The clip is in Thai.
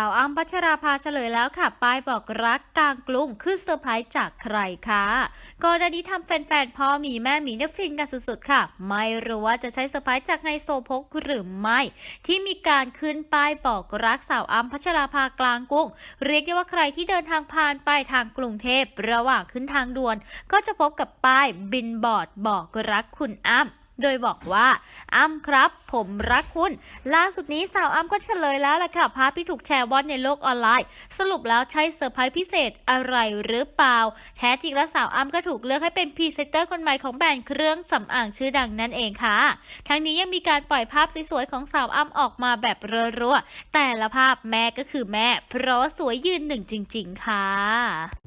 าวอ้ำพัชราภาเฉลยแล้วค่ะ ป้ายบอกรักกลางกรุงขึ้นเซอร์ไพรส์จากใครคะก่อนหน้านี้ทำแฟนๆพ่อหมีแม่หมีเนี่ยฟินกันสุดๆค่ะ ไม่รู้ว่าจะใช้เซอร์ไพรส์จากไฮโซโพกหรือไม่ ที่มีการขึ้นป้ายบอกรักสาวอ้ำพัชราภากลางกรุงเรียกได้ว่าใครที่เดินทางผ่านไปทางกรุงเทพระหว่างขึ้นทางด่วน ก็จะพบกับป้ายบินบอร์ดบอกรักคุณอ้ำ โดยบอกว่าอ้ำครับ ผมรักคุณ ล่าสุดนี้สาวอ้ำก็เฉลยแล้วล่ะค่ะภาพที่ถูกแชร์ว่อนในโลกออนไลน์ สรุปแล้วใช่เซอร์ไพรส์พิเศษอะไรหรือเปล่า แท้จริงแล้วสาวอ้ำก็ถูกเลือกให้เป็นพรีเซนเตอร์คนใหม่ของแบรนด์เครื่องสำอางชื่อดังนั่นเองค่ะ ทั้งนี้ยังมีการปล่อยภาพสวยๆของสาวอ้ำออกมาแบบรัวๆแต่ละภาพแม่ก็คือแม่ เพราะสวยยืนหนึ่งจริง ๆ ค่ะ